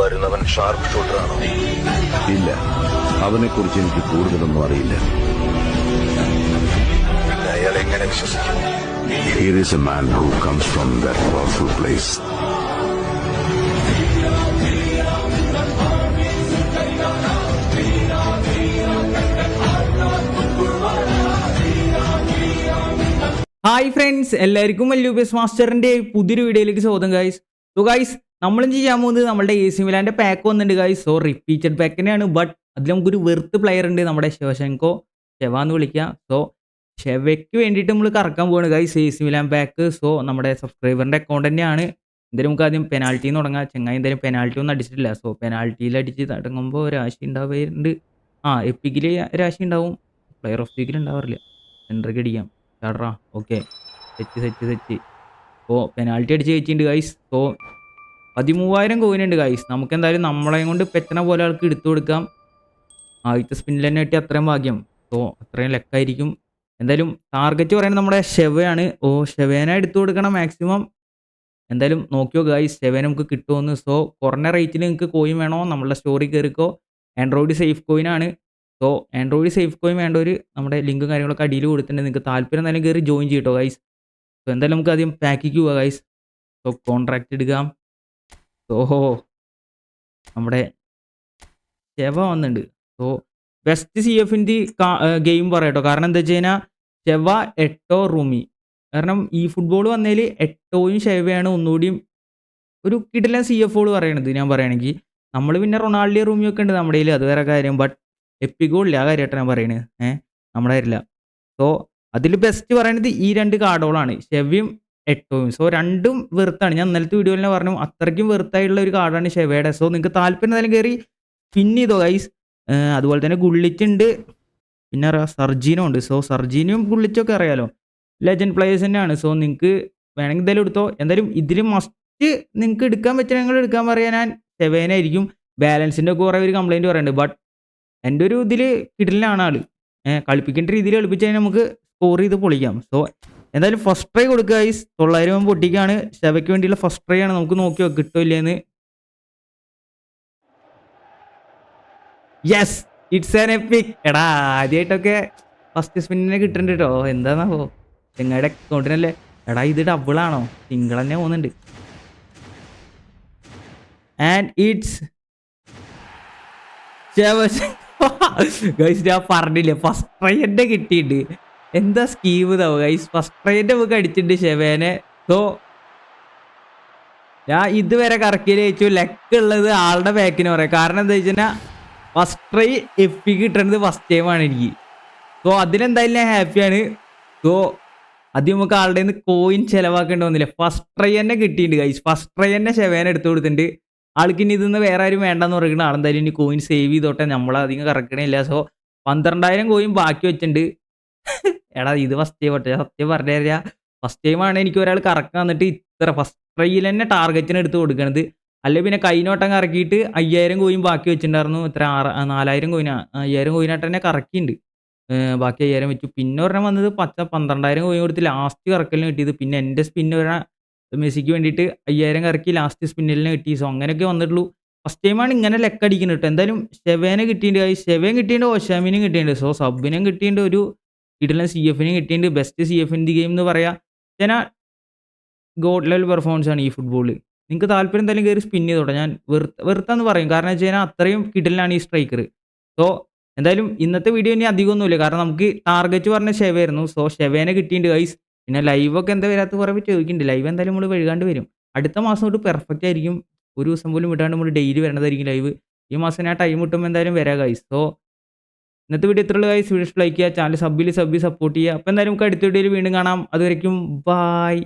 വരുന്നവൻ ഷാർപ്പ് ഷൂട്ടറാണോ ഇല്ല. അവനെക്കുറിച്ച് എനിക്ക് കൂടുതലൊന്നും അറിയില്ല. അയാൾ എങ്ങനെ വിശ്വസിക്കും Here is a man who comes from that powerful place. Hi friends എല്ലാവർക്കും വല്യൂബിയസ് മാസ്റ്ററിന്റെ പുതിയൊരു വീഡിയോയിലേക്ക് സ്വാഗതം ഗൈസ് സോ ഗൈസ് നമ്മളും ചെയ്യാൻ പോകുന്നത് നമ്മുടെ എ സി മിലാന്റെ പാക്ക് വന്നിട്ടുണ്ട് ഗൈസ് സോ റിപ്പീറ്റഡ് പാക്ക് തന്നെയാണ്. ബട്ട് അതിൽ നമുക്കൊരു വെറുത്ത് പ്ലെയർ ഉണ്ട് നമ്മുടെ ശിവശങ്കോ. ഷെവ എന്ന് വിളിക്കാം. സോ ഷെവയ്ക്ക് വേണ്ടിയിട്ട് നമ്മൾ കറക്കാൻ പോവാണ് guys A C Milan pack so നമ്മുടെ സബ്സ്ക്രൈബറിന്റെ അക്കൗണ്ട് തന്നെയാണ്. എന്തായാലും നമുക്ക് ആദ്യം പെനാൽറ്റി തുടങ്ങാം. ചെങ്ങായി എന്തായാലും പെനാൽറ്റി ഒന്നും അടിച്ചിട്ടില്ല. സോ പെനാൽറ്റിയിൽ അടിച്ച് തുടങ്ങുമ്പോൾ രാശി ഉണ്ടാവുന്നുണ്ട് ആ എപ്പിക്കിൽ രാശി ഉണ്ടാവും. പ്ലെയർ ഓഫ് വീക്കിൽ ഉണ്ടാവാറില്ല. സെൻട്രക്ക് അടിക്കാം. ചാടറാ. Okay set set set oh penalty അടിച്ച് ജയിച്ചിട്ടുണ്ട് ഗൈസ് സോ പതിമൂവായിരം കോയിൻ ഉണ്ട് ഗൈസ് നമുക്ക് എന്തായാലും നമ്മളെയും കൊണ്ട് പെറ്റണ പോലെ ആൾക്ക് എടുത്തു കൊടുക്കാം? ആദ്യത്തെ സ്പിന്നിൽ തന്നെ കിട്ടിയ അത്രയും ഭാഗ്യം. സോ അത്രയും ലെക്കായിരിക്കും. എന്തായാലും ടാർഗറ്റ് പറയുന്നത് നമ്മുടെ ഷെവയാണ് ഓ ഷെവേന എടുത്തു കൊടുക്കണം മാക്സിമം എന്തായാലും നോക്കിയോ ഗൈസ് ഷെവേന നമുക്ക് കിട്ടുമെന്ന്. സോ കുറഞ്ഞ റേറ്റിൽ നിങ്ങൾക്ക് കോയിൻ വേണോ? നമ്മളുടെ സ്റ്റോറി കയറിക്കോ ആൻഡ്രോയിഡ് സേഫ് കോയിനാണ് സോ ആൻഡ്രോയിഡ് സേഫ് കോയിൻ വേണ്ട ഒരു നമ്മുടെ ലിങ്കും കാര്യങ്ങളൊക്കെ അടിയിൽ കൊടുത്തിട്ടുണ്ട്. നിങ്ങൾക്ക് താല്പര്യം എന്തായാലും കയറി ജോയിൻ ചെയ്യട്ടോ ഗൈസ് സോ എന്തായാലും നമുക്ക് ആദ്യം പാക്കിക്ക് പോവാം ഗൈസ് സോ കോൺട്രാക്റ്റ് എടുക്കാം സോ നമ്മുടെ ചെവ വന്നിട്ടുണ്ട് സോ ബെസ്റ്റ് സി എഫിന്റെ ഗെയിം പറയട്ടോ. കാരണം എന്താ വെച്ച് കഴിഞ്ഞാൽ ചെവ എട്ടോ റൂമി. കാരണം ഈ ഫുട്ബോൾ വന്നതിൽ എട്ടോയും ഷെവയാണ് ഒന്നുകൂടിയും ഒരു കിടിലൻ സി എഫ് ഓൾ പറയണത് ഞാൻ പറയുകയാണെങ്കിൽ നമ്മൾ പിന്നെ റൊണാൾഡിയോ റൂമിയൊക്കെ ഉണ്ട് നമ്മുടെ കയ്യിൽ അത് വേറെ കാര്യം. ബട്ട് എപ്പിക്കോളില്ല ആ കാര്യമായിട്ട് ഞാൻ പറയണത് ഏഹ് നമ്മുടെ കാര്യമില്ല സോ അതിൽ ബെസ്റ്റ് പറയണത് ഈ രണ്ട് കാർഡുകളാണ് ഷെവിയും എട്ടോയും സോ രണ്ടും വെറുത്താണ്. ഞാൻ ഇന്നലത്തെ വീഡിയോയിൽ തന്നെ പറഞ്ഞു അത്രയ്ക്കും വെറുത്തായിട്ടുള്ള ഒരു കാർഡാണ് ഷെവയുടെ സോ നിങ്ങൾക്ക് താല്പര്യം എന്തായാലും കയറി പിൻ ചെയ്തോ ഗൈസ് അതുപോലെ തന്നെ ഗുള്ളിറ്റ് ഉണ്ട് പിന്നെ സർജീനും ഉണ്ട്. സോ സർജീനും ഗുള്ളിറ്റൊക്കെ അറിയാലോ. ലെജൻഡ് പ്ലേയേഴ്സ് തന്നെയാണ് സോ നിങ്ങൾക്ക് വേണമെങ്കിൽ എന്തായാലും എടുത്തോ. എന്തായാലും ഇതിൽ മസ്റ്റ് നിങ്ങൾക്ക് എടുക്കാൻ നിങ്ങൾ എടുക്കാൻ പറയാൻ ഞാൻ ഷെവേനായിരിക്കും ബാലൻസിന്റെ ഒക്കെ കുറേ ഒരു കംപ്ലയിന്റ് പറയുന്നുണ്ട് ബട്ട് എന്റെ ഒരു ഇതിൽ കിടലിനാണ് ആൾ കളിപ്പിക്കേണ്ട രീതിയിൽ കളിപ്പിച്ച് കഴിഞ്ഞാൽ നമുക്ക് സ്കോർ ചെയ്ത് പൊളിക്കാം. സോ എന്തായാലും ഫസ്റ്റ് ട്രൈ കൊടുക്കുക ഗൈസ് തൊള്ളായിരം പൊട്ടിക്കാണ് ശവയ്ക്ക് വേണ്ടിയുള്ള ഫസ്റ്റ് ട്രൈ ആണ്. നമുക്ക് നോക്കിയോ കിട്ടോ ഇല്ലേന്ന്. യെസ് ഇറ്റ്സ് ആൻ എപ്പിക് എടാ ആദ്യമായിട്ടൊക്കെ ഫസ്റ്റ് സ്പിന്നിനെ കിട്ടുന്നുണ്ട് കേട്ടോ എന്താന്നാവോ ചെങ്ങയുടെ അക്കൗണ്ടിനല്ലേ എടാ ഇത് ഡബിളാണോ സിംഗിൾ തന്നെ പോകുന്നുണ്ട് ആൻഡ് ഇറ്റ്സ് ഗൈസ് ഞാൻ പറഞ്ഞില്ലേ ഫസ്റ്റ് ട്രൈ എന്നെ കിട്ടിയിട്ടുണ്ട്. എന്താ സ്കീം ഇതാവോ ഗൈസ് ഫസ്റ്റ് ട്രൈന്റെ നമുക്ക് അടിച്ചിട്ടുണ്ട് ഷെവേനെ സോ ഞാൻ ഇതുവരെ കറക്കിയിൽ വെച്ചു ലെക്ക് ഉള്ളത് ആളുടെ ബാക്കിന് പറയാം. കാരണം എന്താ വെച്ച് കഴിഞ്ഞാൽ ഫസ്റ്റ് ട്രൈ എഫ് കിട്ടണത് ഫസ്റ്റ് ടൈമാണ് എനിക്ക്. സോ അതിനെന്തായാലും ഞാൻ ഹാപ്പിയാണ് സോ ആദ്യം നമുക്ക് ആളുടെ നിന്ന് കോയിൻ ചിലവാക്കേണ്ടി വന്നില്ല. ഫസ്റ്റ് ട്രൈ തന്നെ കിട്ടിയിട്ടുണ്ട് ഗൈസ് ഫസ്റ്റ് ട്രൈ തന്നെ ഷെവേന എടുത്തു കൊടുത്തിട്ടുണ്ട്. ആൾക്ക് ഇനി ഇതിന്ന് വേറെ ആരും വേണ്ടെന്ന് പറയുന്നത് ആളെന്തായാലും ഇനി കോയിൻ സേവ് ചെയ്തോട്ടെ. നമ്മളധികം കറക്കണില്ല. സോ പന്ത്രണ്ടായിരം കോയിൻ ബാക്കി വെച്ചിട്ടുണ്ട്. എടാ ഇത് ഫസ്റ്റ് ടൈം പറ്റേ സത്യം പറഞ്ഞു തരാ. ഫസ്റ്റ് ആണ് എനിക്ക് ഒരാൾ കറക്കാൻ വന്നിട്ട് ഇത്ര ഫസ്റ്റ് ട്രൈയിൽ തന്നെ ടാർഗറ്റിന് എടുത്ത് കൊടുക്കണത്. അല്ലെ പിന്നെ കൈനോട്ടം കറക്കിയിട്ട് അയ്യായിരം കോയിൻ ബാക്കി വെച്ചിട്ടുണ്ടായിരുന്നു. ഇത്ര ആറ് നാലായിരം കോയിന അയ്യായിരം കോയിനായിട്ട് തന്നെ കറക്കിയിട്ടുണ്ട്. ബാക്കി അയ്യായിരം വെച്ചു. പിന്നെ ഒരെണ്ണം വന്നത് പച്ച പന്ത്രണ്ടായിരം കോയിൻ കൊടുത്ത് ലാസ്റ്റ് കറക്കലിന് കിട്ടിയത്. പിന്നെ എന്റെ സ്പിന്ന് ഒരെണ്ണം മെസ്സിക്ക് വേണ്ടിയിട്ട് അയ്യായിരം കറക്കി ലാസ്റ്റ് സ്പിന്നിലിന് കിട്ടി. സോ അങ്ങനെയൊക്കെ വന്നിട്ടുള്ളൂ. ഫസ്റ്റ് ടൈമാണ് ഇങ്ങനെ ലെക്ക് അടിക്കുന്നത് കേട്ടോ. എന്തായാലും ഷെവേനെ കിട്ടിയിട്ടുണ്ട്. ഷെവേൻ കിട്ടിയിട്ടുണ്ട് ഓഷാമിനും കിട്ടിയിട്ടുണ്ട്. സോ സബിനും കിട്ടിയിട്ടുണ്ട് ഒരു ഇടല സി എഫിന് കിട്ടിയിട്ടുണ്ട്. ബെസ്റ്റ് സി എഫിന്റെ ഗെയിം എന്ന് പറയാം. ഞാൻ ഗോഡ് ലെവൽ പെർഫോമൻസ് ആണ് ഈ ഫുട്ബോളിൽ നിങ്ങൾക്ക് താല്പര്യം എന്തായാലും കയറി സ്പിൻ ചെയ്തോട്ടെ. ഞാൻ വെറുത്ത വെറുത്തെന്ന് പറയും. കാരണം വെച്ച് കഴിഞ്ഞാൽ അത്രയും കിട്ടലാണ് ഈ സ്ട്രൈക്കർ സോ എന്തായാലും ഇന്നത്തെ വീഡിയോ ഇനി അധികമൊന്നുമില്ല. കാരണം നമുക്ക് ടാർഗറ്റ് പറഞ്ഞ ഷെവയായിരുന്നു. സോ ഷെവേനെ കിട്ടിയിട്ടുണ്ട് ഗൈസ് പിന്നെ ലൈവൊക്കെ എന്താ വരാത്ത കുറേ ചോദിക്കുന്നുണ്ട്. ലൈവ് എന്തായാലും നമ്മൾ വഴുകാണ്ട് വരും. അടുത്ത മാസം തൊട്ട് പെർഫെക്റ്റ് ആയിരിക്കും. ഒരു ദിവസം പോലും വിടാണ്ട് നമ്മൾ ഡെയിലി വരണതായിരിക്കും ലൈവ് ഈ മാസം ഞാൻ ടൈം കിട്ടുമ്പോൾ എന്തായാലും വരാം ഗൈസ് സോ ഇന്നത്തെ വീഡിയോ ഇത്രയുള്ള കാര്യം വീഡിയോ ലൈക്ക് ചെയ്യുക. ചാനൽ സബ്ബിൽ സബ്ബി സപ്പോർട്ട് ചെയ്യുക. അപ്പോൾ എന്തായാലും നമുക്ക് അടുത്ത വീഡിയോയിൽ വീണ്ടും കാണാം. അതുവരയ്ക്കും ബായ്